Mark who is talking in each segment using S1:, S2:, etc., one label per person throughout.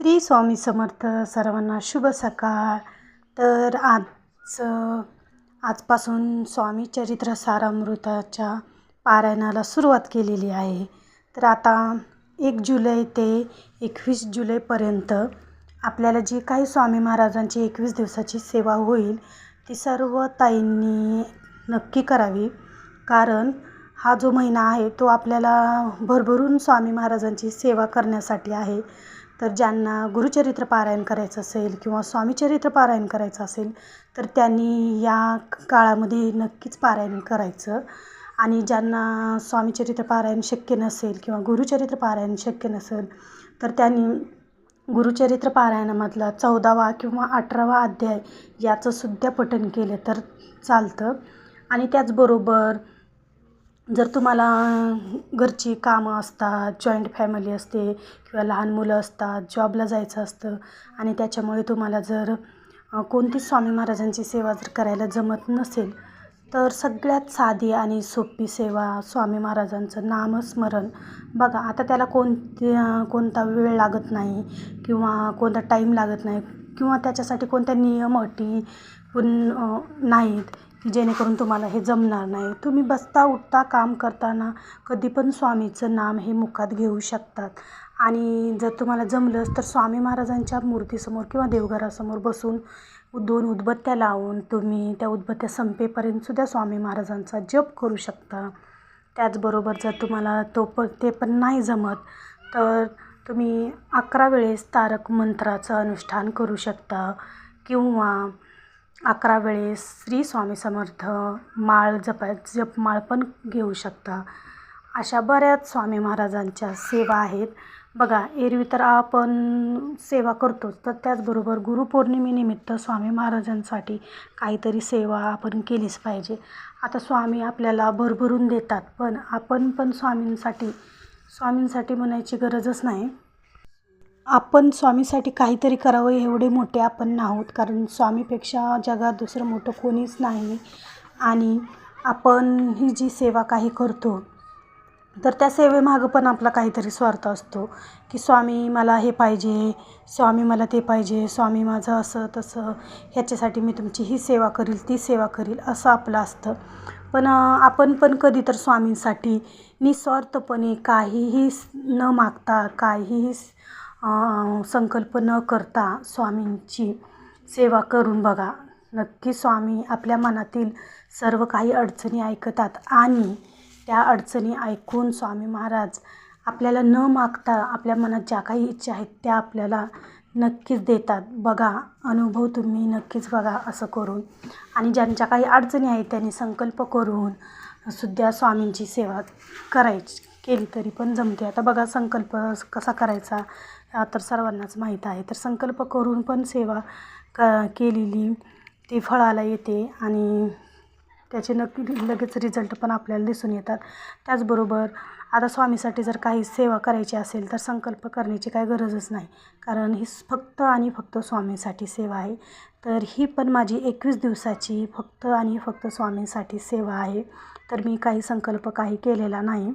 S1: श्री स्वामी समर्थ सर्वांना शुभ सकाळ. तर आज आजपासून स्वामी चरित्र सारामृताच्या पारायणाला सुरुवात केलेली आहे. तर आता एक जुलै ते एकवीस जुलैपर्यंत आपल्याला जी काही स्वामी महाराजांची एकवीस दिवसाची सेवा होईल ती सर्व ताईंनी नक्की करावी. कारण हा जो महिना आहे तो आपल्याला भरभरून स्वामी महाराजांची सेवा करण्यासाठी आहे. तर ज्यांना गुरुचरित्र पारायण करायचं असेल किंवा स्वामीचरित्र पारायण करायचं असेल तर त्यांनी या काळामध्ये नक्कीच पारायण करायचं. आणि ज्यांना स्वामीचरित्र पारायण शक्य नसेल किंवा गुरुचरित्र पारायण शक्य नसेल तर त्यांनी गुरुचरित्र पारायणामधला चौदावा किंवा अठरावा अध्याय याचंसुद्धा पठण केलं तर चालतं. आणि त्याचबरोबर जर तुम्हाला घरची कामं असतात जॉईंट फॅमिली असते किंवा लहान मुलं असतात जॉबला जायचं असतं आणि त्याच्यामुळे तुम्हाला जर कोणतीच स्वामी महाराजांची सेवा जर करायला जमत नसेल तर सगळ्यात साधी आणि सोपी सेवा स्वामी महाराजांचं नामस्मरण बघा. आता त्याला कोणत्या कोणता वेळ लागत नाही किंवा कोणता टाईम लागत नाही किंवा त्याच्यासाठी कोणत्या नियम अटी पण नाहीत. की जेणेकरून तुम्हाला हे जमणार नाही. तुम्ही बसता उठता काम करताना कधी पण स्वामीचं नाम हे मुखात घेऊ शकतात. आणि जर तुम्हाला जमलंच तर स्वामी महाराजांच्या मूर्तीसमोर किंवा देवघरासमोर बसून दोन उदबत्त्या लावून तुम्ही त्या उदबत्त्या संपेपर्यंतसुद्धा स्वामी महाराजांचा जप करू शकता. त्याचबरोबर जर तुम्हाला तो पण ते पण नाही जमत तर तुम्ही अकरा वेळेस तारक मंत्राचं अनुष्ठान करू शकता. किंवा अकरा वेळेस श्री स्वामी समर्थ माळ जपा जपमाळ पण घेऊ शकता. अशा बऱ्याच स्वामी महाराजांच्या सेवा आहेत. बघा एरवी तर आपण सेवा करतोच तर त्याचबरोबर गुरुपौर्णिमेनिमित्त स्वामी महाराजांसाठी काहीतरी सेवा आपण केलीच पाहिजे. आता स्वामी आपल्याला भरभरून देतात पण आपण पण स्वामींसाठी स्वामींसाठी म्हणायची गरजच नाही. आपण स्वामीसाठी काहीतरी करावं एवढे मोठे आपण नाहोत. कारण स्वामीपेक्षा जगात दुसरं मोठं कोणीच नाही. आणि आपण ही जी सेवा काही करतो तर त्या सेवेमागं पण आपला काहीतरी स्वार्थ असतो. की स्वामी मला हे पाहिजे स्वामी मला ते पाहिजे स्वामी माझं असं तसं ह्याच्यासाठी मी तुमची ही सेवा करील ती सेवा करील असं आपलं असतं. पण आपण पण कधी तर स्वामींसाठी निस्वार्थपणे काहीही न मागता काहीही संकल्प न करता स्वामींची सेवा करून बघा. नक्की स्वामी आपल्या मनातील सर्व काही अडचणी ऐकतात आणि त्या अडचणी ऐकून स्वामी महाराज आपल्याला न मागता आपल्या मनात ज्या काही इच्छा आहेत त्या आपल्याला नक्कीच देतात. बघा अनुभव तुम्ही नक्कीच बघा असं करून. आणि ज्यांच्या काही अडचणी आहेत त्यांनी संकल्प करून सुद्धा स्वामींची सेवा करायची. केली तरी पण जमते. आता बघा संकल्प कसा करायचा तर सर्वांनाच माहीत आहे. तर संकल्प करून पण सेवा क केलेली ती फळाला येते आणि त्याचे नक्की लगेच रिझल्ट पण आपल्याला दिसून येतात. त्याचबरोबर आता स्वामीसाठी जर काही सेवा करायची असेल तर संकल्प करण्याची काही गरजच नाही. कारण ही फक्त आणि फक्त स्वामीसाठी सेवा आहे. तर ही पण माझी एकवीस दिवसाची फक्त आणि फक्त स्वामींसाठी सेवा आहे. तर मी काही संकल्प काही केलेला नाही.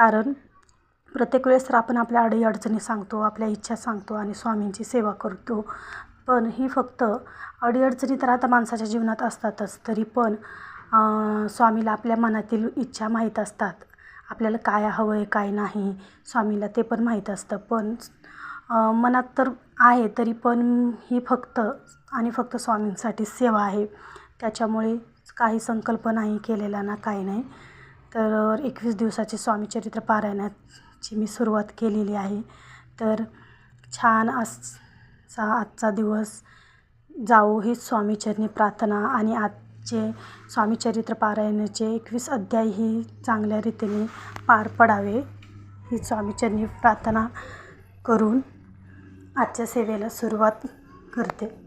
S1: कारण प्रत्येक वेळेस तर आपण आपल्या अडी अडचणी सांगतो आपल्या इच्छा सांगतो आणि स्वामींची सेवा करतो. पण ही फक्त अडीअडचणी तर आता माणसाच्या जीवनात असतातच तरी पण स्वामीला आपल्या मनातील इच्छा माहीत असतात. आपल्याला काय हवं आहे काय नाही स्वामीला ते पण माहीत असतं. पण मनात तर आहे तरी पण ही फक्त आणि फक्त स्वामींसाठी सेवा आहे. त्याच्यामुळे काही संकल्प नाही केलेला ना काही नाही. तर एकवीस दिवसाची स्वामीचरित्र पारायणाची मी सुरुवात केलेली आहे. तर छान असा आजचा दिवस जाऊ ही स्वामीचरणी प्रार्थना आणि आजचे स्वामीचरित्र पारायणाचे एकवीस अध्याय ही चांगल्या रीतीने पार पडावे ही स्वामीचरणी प्रार्थना करून आजच्या सेवेला सुरुवात करते.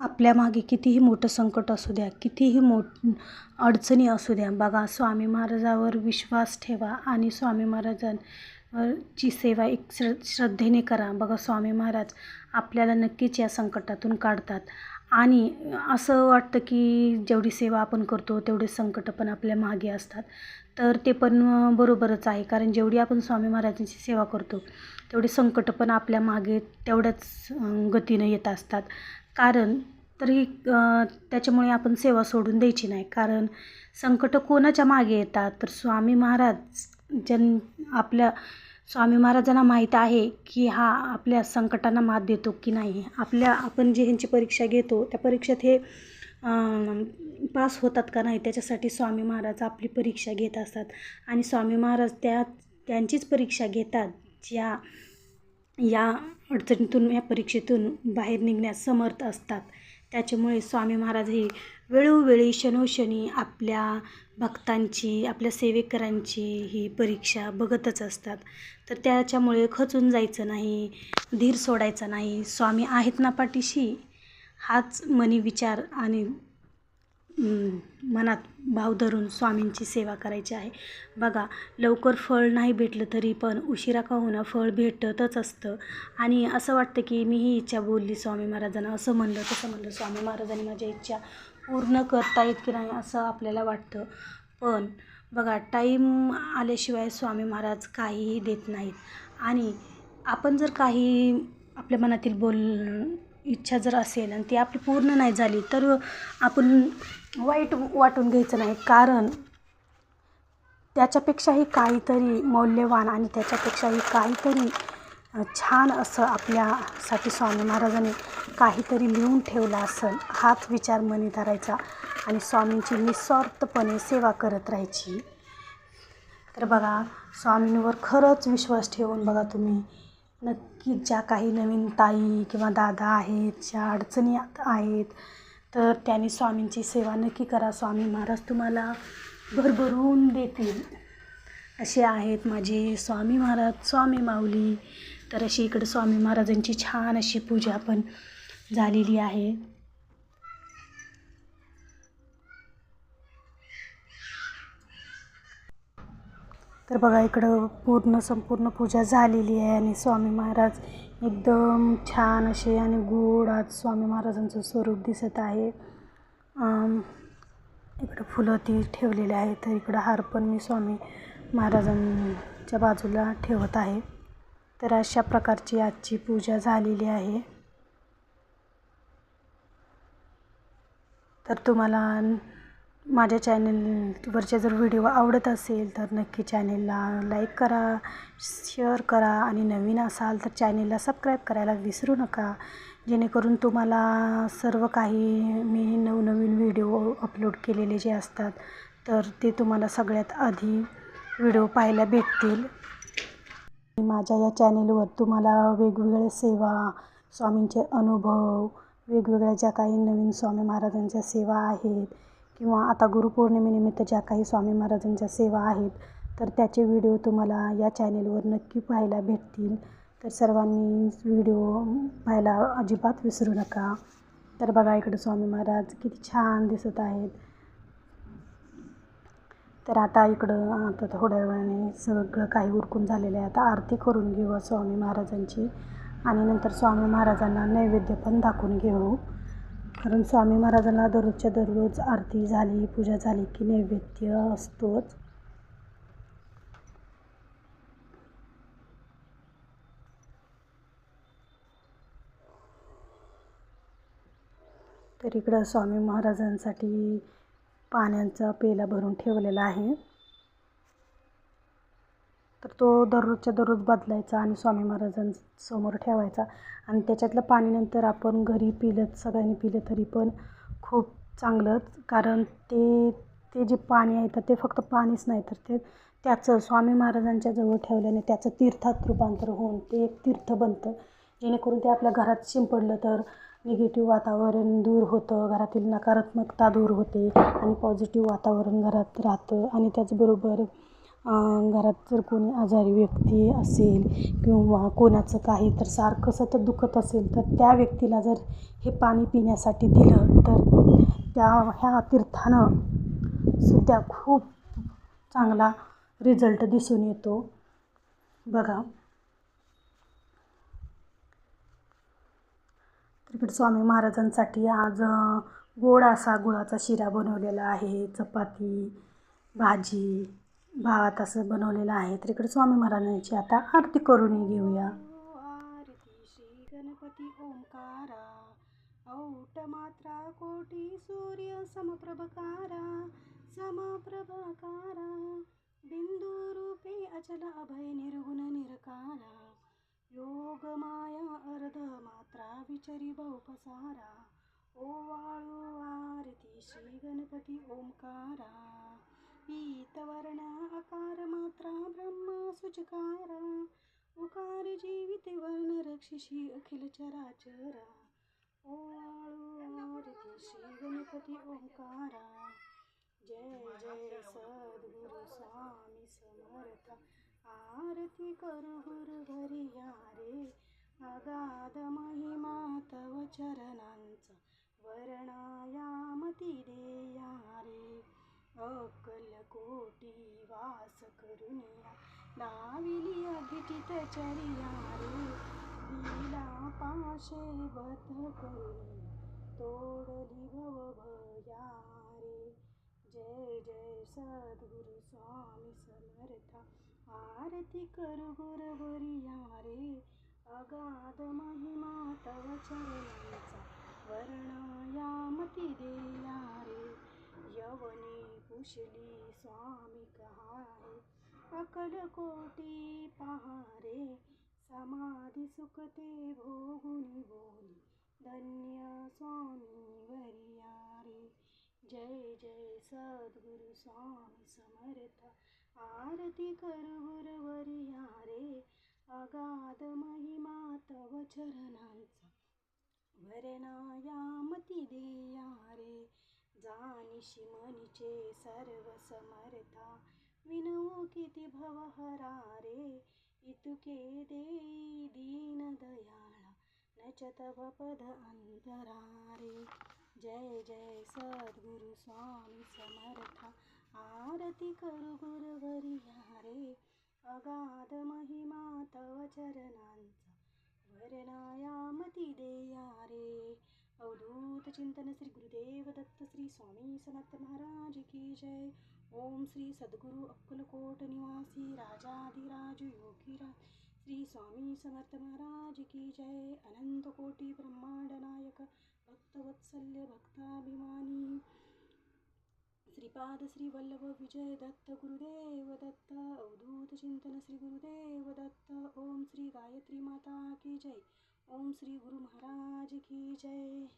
S1: आपल्या मागे कितीही मोठं संकट असू द्या कितीही मोठ अडचणी असू द्या बघा स्वामी महाराजावर विश्वास ठेवा आणि स्वामी महाराजांची सेवा एक श्र श्रद्धेने करा. बघा स्वामी महाराज आपल्याला नक्कीच या संकटातून काढतात. आणि असं वाटतं की जेवढी सेवा आपण करतो तेवढे संकट पण आपल्या मागे असतात. तर ते पण बरोबरच आहे. कारण जेवढी आपण स्वामी महाराजांची सेवा करतो तेवढे संकट पण आपल्या मागे तेवढ्याच गतीनं येत असतात. कारण तरी त्याच्यामुळे आपण सेवा सोडून द्यायची नाही. कारण संकटं कोणाच्या मागे येतात? तर स्वामी महाराज ज्यां आपल्या स्वामी महाराजांना माहीत आहे की हा आपल्या संकटांना मात देतो की नाही. आपल्या आपण जे ह्यांची परीक्षा घेतो त्या परीक्षेत हे पास होतात का नाही त्याच्यासाठी स्वामी महाराज आपली परीक्षा घेत असतात. आणि स्वामी महाराज त्या त्यांचीच परीक्षा घेतात ज्या या अडचणीतून या परीक्षेतून बाहेर निघण्यास समर्थ असतात. त्याच्यामुळे स्वामी महाराज हे वेळोवेळी शनोशनी आपल्या भक्तांची आपल्या सेवेकरांची ही परीक्षा बघतच असतात. तर त्याच्यामुळे खचून जायचं नाही धीर सोडायचा नाही. स्वामी आहेत ना पाठीशी? हाच मनी विचार आणि मनात भाव धरून स्वामींची सेवा करायची आहे. बघा लवकर फळ नाही भेटलं तरी पण उशिरा का होणं फळ भेटतच असतं. आणि असं वाटतं की मी ही इच्छा बोलली स्वामी महाराजांना असं म्हणलं तसं म्हणलं. स्वामी महाराजांनी माझ्या इच्छा पूर्ण करता येत की नाही असं आपल्याला वाटतं. पण बघा टाईम आल्याशिवाय स्वामी महाराज काहीही देत नाहीत. आणि आपण जर काही आपल्या मनातील बोल इच्छा जर असेल आणि ती आपली पूर्ण नाही झाली तर आपण वाईट वाटून घ्यायचं नाही. कारण त्याच्यापेक्षाही काहीतरी मौल्यवान आणि त्याच्यापेक्षाही काहीतरी छान असं आपल्यासाठी स्वामी महाराजांनी काहीतरी लिहून ठेवलं असेल हाच विचार मनी धरायचा आणि स्वामींची निस्वार्थपणे सेवा करत राहायची. तर बघा स्वामींवर खरंच विश्वास ठेवून बघा तुम्ही. नक्की ज्या काही नवीन ताई किंवा दादा आहेत ज्या अडचणी आहेत तर त्यांनी स्वामींची सेवा नक्की करा. स्वामी महाराज तुम्हाला भरभरून देतील. असे आहेत माझे स्वामी महाराज स्वामी माऊली. तर अशी इकडं स्वामी महाराजांची छान अशी पूजा पण झालेली आहे. तर बघा इकडं पूर्ण संपूर्ण पूजा झालेली आहे आणि स्वामी महाराज एकदम छान असे आणि गोड आज स्वामी महाराजांचं स्वरूप दिसत आहे. इकडं फुलं ती ठेवलेली आहे तर इकडं हार पण मी स्वामी महाराजांच्या बाजूला ठेवत आहे. तर अशा प्रकारची आजची पूजा झालेली आहे. तर तुम्हाला माझ्या चॅनलवरचे जर व्हिडिओ आवडत असेल तर नक्की चॅनेलला लाईक करा शेअर करा आणि नवीन असाल तर चॅनेलला सबस्क्राईब करायला विसरू नका. जेणेकरून तुम्हाला सर्व काही मी नवनवीन व्हिडिओ अपलोड केलेले जे असतात तर ते तुम्हाला सगळ्यात आधी व्हिडिओ पाहायला भेटतील. माझ्या या चॅनेलवर तुम्हाला वेगवेगळ्या सेवा स्वामींचे अनुभव वेगवेगळ्या ज्या काही नवीन स्वामी महाराजांच्या सेवा आहेत किंवा आता गुरुपौर्णिमेनिमित्त ज्या काही स्वामी महाराजांच्या सेवा आहेत तर त्याचे व्हिडिओ तुम्हाला या चॅनेलवर नक्की पाहायला भेटतील. तर सर्वांनी व्हिडिओ पाहायला अजिबात विसरू नका. तर बघा इकडे स्वामी महाराज किती छान दिसत आहेत. तर आता इकडं आता थोड्या वेळाने सगळं काही उरकून झालेलं आहे. आता आरती करून घेऊ स्वामी महाराजांची. आणि नंतर स्वामी महाराजांना नैवेद्य पण दाखवून घेऊ. कारण स्वामी महाराजांना दररोजच्या दररोज आरती झाली पूजा झाली की नैवेद्य असतोच. तर इकडं स्वामी महाराजांसाठी पाण्याचा पेला भरून ठेवलेला आहे. तर तो दररोजच्या दररोज बदलायचा आणि स्वामी महाराजांसमोर ठेवायचा. आणि त्याच्यातलं पाणी नंतर आपण घरी पिलं सगळ्यांनी पिलं तरी पण खूप चांगलंच कारण ते ते जे पाणी आहे तर ते फक्त पाणीच नाही तर ते त्याचं स्वामी महाराजांच्या जवळ ठेवल्याने त्याचं तीर्थात रूपांतर होऊन ते एक तीर्थ बनतं. जेणेकरून ते आपल्या घरात शिंपडलं तर निगेटिव्ह वातावरण दूर होतं घरातील नकारात्मकता दूर होते आणि पॉझिटिव्ह वातावरण घरात राहतं. आणि त्याचबरोबर घरात जर कोणी आजारी व्यक्ती असेल किंवा कोणाचं काही तर सारखं सतत दुखत असेल तर त्या व्यक्तीला जर हे पाणी पिण्यासाठी दिलं तर त्या ह्या तीर्थानं सुद्धा खूप चांगला रिझल्ट दिसून येतो. बघा. तिकडे स्वामी महाराजांसाठी आज गोड असा गुळाचा शिरा बनवलेला आहे. चपाती भाजी
S2: भावात असं बनवलेलं आहे. तर इकडे स्वामी महाराजांची आता आरती करून घेऊया. श्री गणपती ओंकारा औट मात्रा कोटी सूर्य समप्रभकारा समप्रभकारा बिंदू रूपे अचल अभय निर्गुण निरकारा योग माया अर्ध मात्रा विचरी बहुपसारा. वाळू आरती श्री गणपती ओंकारा. पीतवर्णाकार मात्रा ब्रह्मा सुचकारा उकार जीवित वर्ण रक्षिषी अखिल चराचरा। ओवाळू श्री गणपती ओंकारा। जय जय सद्गुरु स्वामी समर्थ। आरती करू गुरु हरिया रे अगाध महिमा तव चरणांचा। करुनिया दाविली अघटित चरियारे लीला पाशे बत करुणी तोडली भव भयारे. जय जय सद्गुरु स्वामी समर्थ आरती करू गुरवरिया रे अगाध महिमा तव चरणांचा वर्णायामती देया रे यवनी कुशली स्वामी कहा कलकोटी पहारे समाधी सुखते भोगुनी बोली धन्य स्वामी वरियारे। जय जय सद्गुरु स्वामी समर्थ आरती करू रे अगाध महिमा तव चरणांचा वरणायामती देया रे जानिशी मनीचे सर्व समर्था विनवू किती भवहरा रे इतुके देई दीन न नच तव पद अंतरा रे जय जय सद्गुरु स्वामी समर्थ आरती करू गुरुवरिया रे अगाध महिमा तव चरणांचा वरणायामती देया रे अवधूत चिंतन श्री गुरुदेव दत्त श्री स्वामी समर्थ महाराज की जय। ओम श्री सद्गुरु अक्कलकोट निवासी राजाधिराज योगीराज श्री स्वामी समर्थ महाराज की जय। अनंत कोटी ब्रह्मांड नायक भक्तवत्सल्य भक्ताभिमानी। श्रीपाद श्री वल्लभ विजय दत्त गुरुदेव दत्त। अवधूत चिंतन श्री गुरुदेव दत्त। ओम श्री गायत्री माता की जय। ओम श्री गुरु महाराज की जय।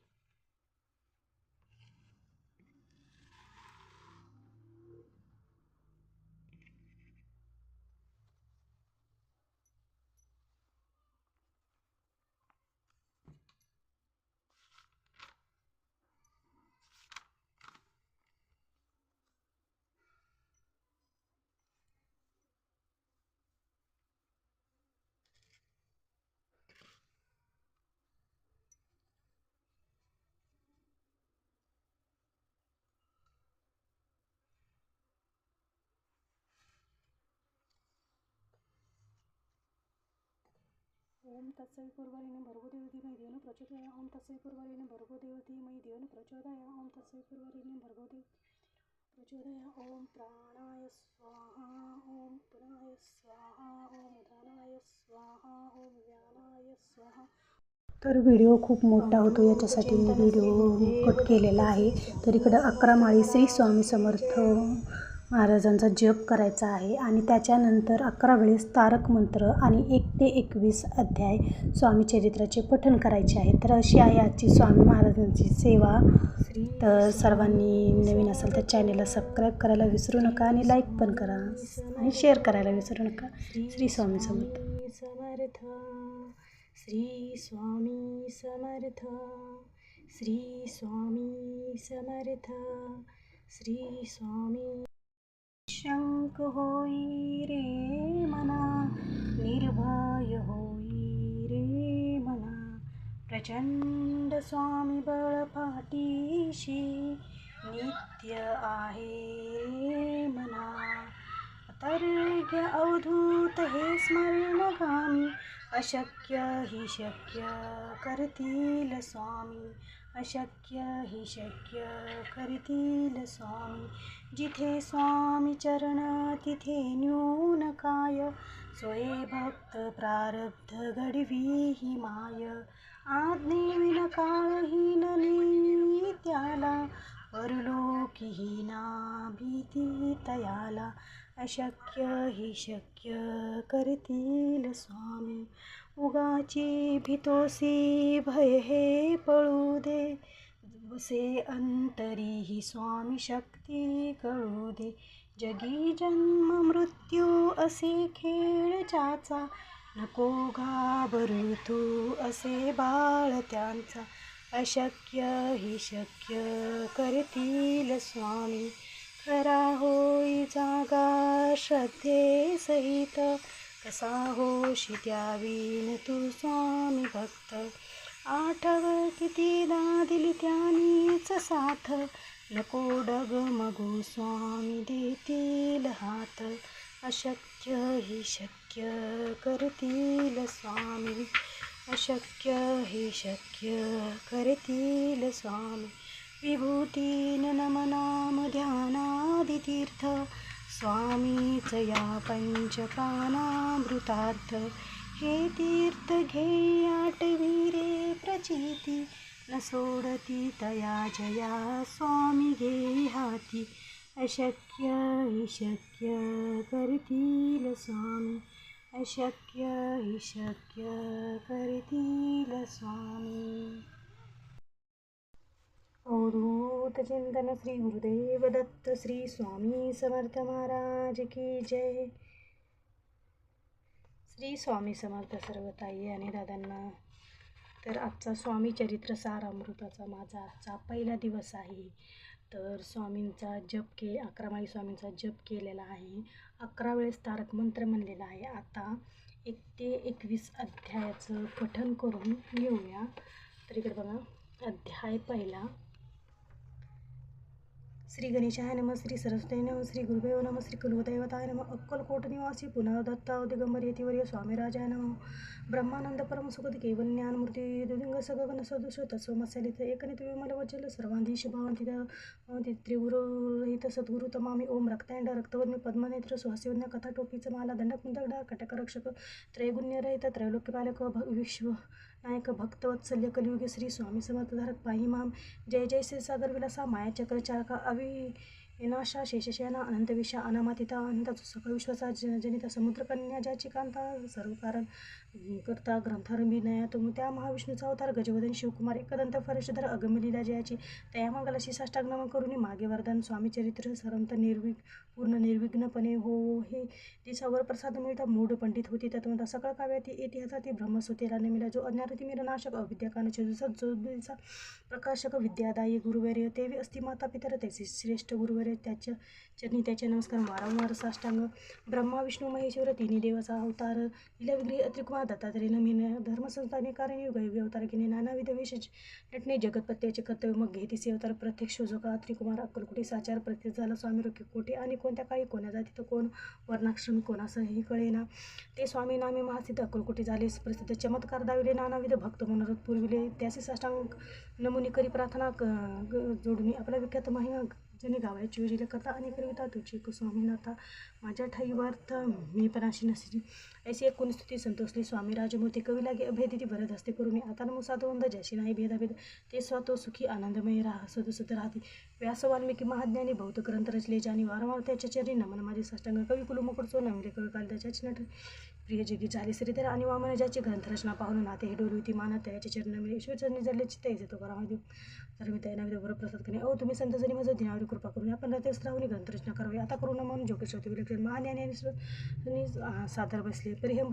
S2: पूर्वरेण भर्गोदेवती मयि देवन प्रचोदया ओम तत्सवी पूर्वरेण भर्गोदेवती मयि देवन प्रचोदया ओम तत्सवी पूर्वरेण भर्गोदेव प्रचोदया ओम प्राणाय स्वाहा। ओम पुनाय स्वाहा। ओम उदानाय स्वाहा। ओम व्यानाय स्वाहा। तर व्हिडिओ खूप मोठा होतो याच्यासाठी मी व्हिडिओ कट केलेला आहे. तर इकडं अकरा माळी श्री स्वामी समर्थ महाराजांचा जप करायचा आहे आणि त्याच्यानंतर अकरा वेळेस तारक मंत्र आणि एक ते एकवीस अध्याय स्वामी चरित्राचे पठण करायचे आहे. तर अशी आहे आजची स्वामी महाराजांची सेवा. तर सर्वांनी नवीन असेल तर चॅनेलला सबस्क्राईब करायला विसरू नका आणि लाईक पण करा आणि शेअर करायला विसरू नका. श्री स्वामी समर्थ समर्थ. श्री स्वामी समर्थ. श्री स्वामी समर्थ. श्री स्वामी शंक होई रे मना निर्भय होई रे मना। प्रचंड स्वामी बळ पाठीशी नित्य आहे रे मना। तातर्ग्य अवधूत हे स्मरणगामी अशक्य ही शक्य करतील स्वामी। अशक्य ही शक्य करतील स्वामी. जिथे स्वामी चरण तिथे न्यून काय? सोये भक्त प्रारब्ध घडवी ही माय. आज्ञेविन काळहीन नेई त्याला. परलोकीहीना भीती तयाला. अशक्य ही शक्य करतील स्वामी. उगाची भितोसी भय हे पळू दे. बसे अंतरी ही स्वामी शक्ती कळू दे. जगी जन्म मृत्यू असे खेळ चाचा. नको घाबरू तू असे बाळ त्यांचा. अशक्य ही शक्य करतील स्वामी. खरा होई जागा श्रद्धे सहित. कसा होशी त्यावीन तू स्वामी भक्त? आठव कितीदा दिली त्यानीच साथ. नको डग मगू स्वामी देतील हात. अशक्य हि शक्य करतील स्वामी. अशक्य ही शक्य करतील स्वामी. विभूतीन नमनाम ध्यानादितीर्थ. स्वामी च या पञ्चपानामृतार्थ हे तीर्थघेयाटवीरे प्रचीति। न सोडति तया जया स्वामी घेयाति अशक्य हि शक्य करतिल स्वामी। अशक्य इ शक्य करतिल स्वामी। अवधूत चिंतन श्री गुरुदेव दत्त श्री स्वामी समर्थ महाराज की जय। श्री स्वामी समर्थ सर्व ताई आणि दादांना तर आजचा स्वामी चरित्र सार अमृताचा माझा आजचा पहिला दिवस आहे. तर स्वामींचा जप के अकरामाई स्वामींचा जप केलेला आहे. अकरा वेळेस तारक मंत्र म्हणलेला आहे. आता एक ते एकवीस अध्यायाचं पठन करून घेऊया. तर इकडे बघा अध्याय पहिला. श्री गणेशाय नम श्री सरस्वती नम श्री गुरुदेव नम श्री कुलदेवताय नम अक्कलकोट निवासी पुन्हा दत्ता दिगंबर यतिवर्य स्वामीराजाय नम ब्रह्मानंद परम सुखद केवल ज्ञानमूर्ती दुदिंग सगगन सदृश तत्वमस्यालित एकनित विमल वचल सर्वांधीश भावंती भवंती त्रिगुरुरहित सद्गुरु तमामी ओम रक्तांड रक्तवज्ञ पद्मनेत्र सुहास्यवज्ञ कथा टोपीचं माला दंडक मुंदगडा कटक रक्षक त्रैगुण्यरहित त्रैलोक्यपालक भ विश्व नायक भक्तवत्सल्य कलियुग श्री स्वामी समर्थधारक पाहिमाम जय जय श्री सागर विलासा मायाचक्र चारका अवि विनाशा शेषशयना अनंतविषा अनामातिता अनंत सकळ विश्वासा जनिता समुद्रकन्या ज्याची कांता सर्व कारण करता ग्रंथारंभी नया तुम त्या महाविष्णूचा अवतार गजवदन शिवकुमार एकदंत फरेशधर अगमलीला जयाची तयामंगलाशी साष्टांग नमन करून मागे वरदान स्वामी चरित्र सरंत निर्विघ पूर्ण निर्विघ्नपणे हो, हो हे दिसावर प्रसाद मिळता मूढ पंडित होती. तत्वता सकळ काव्याती इतिहासाती ब्रह्मसुतेला नेमिला जो अज्ञानती मिरनाशक अविद्याकानाचे जुसत जो प्रकाशक विद्यादायी गुरुवर्य तेवी असती माता पितर त्याचे श्रेष्ठ गुरुवर्य त्याच्या चरणी त्याचे नमस्कार. वारंवार साष्टांग. ब्रह्मा विष्णू महेश्वर तिन्ही देवाचा अवतार. लिलविग्रही अत्रिकुमार दत्तात्रय नमीन धर्मसंस्थाने कारण युगयुगी अवतार घेणे नानाविध वेश नटणे जगतपत्याचे कर्तव्य मग घेतीसे अवतार प्रत्यक्ष जोगा अत्रिकुमार अक्कलकोटी साचार प्रत्येक झाला स्वामी रोखी कोटे आणि कोणत्या काळी कोण्या जाती तर कोण वर्णाश्रमी हे कळेना. ते स्वामी नामे महासिद्ध अक्कलकोटी झाले. प्रसिद्ध चमत्कार दाविले. नानाविध भक्त मनोरथ पुरविले. त्याचे साष्टांग नमुनी करी प्रार्थना क ग- जोडून आपला विख्यात महिमा जने गावाची योजना करता अनेक कविता तुझी स्वामीनाथा माझ्या ठाईवार्थ मी पणाशी नसली ऐसी एक स्तुती संतोषली स्वामी राजमूर्ती कवी लागे अभेदिती भरत असते. करून आता मुसादवंद जशी नाही भेदाभेद ते स्वतो सुखी आनंदमय राहा सदसत राहते. व्यास वाल्मिकी महाज्ञानी भौत ग्रंथ रचले ज्याने वारंवार त्याच्या चरणी नमन माझे साष्टांग कवी कुलमुकुडचो नवले कवी कालिदासाची नट प्रिय जगी झाले श्रीधर आणि वामन ज्याची ग्रंथरचना पाहून नाते हे डोलवी होती मानत त्याच्या चरण मिळे ईश्वरचरणी जडले चित्त येते तो करामध्ये तर मी त्याना विध प्रसाद करणे ओ तुम्ही संत जरी माझं दिनावर कृपा करून आपण रात्री श्रावणी ग्रंथरचना करावी. आता करू म्हणून जोगेश्वर विलक्षण आणि सादर बसले. परिहम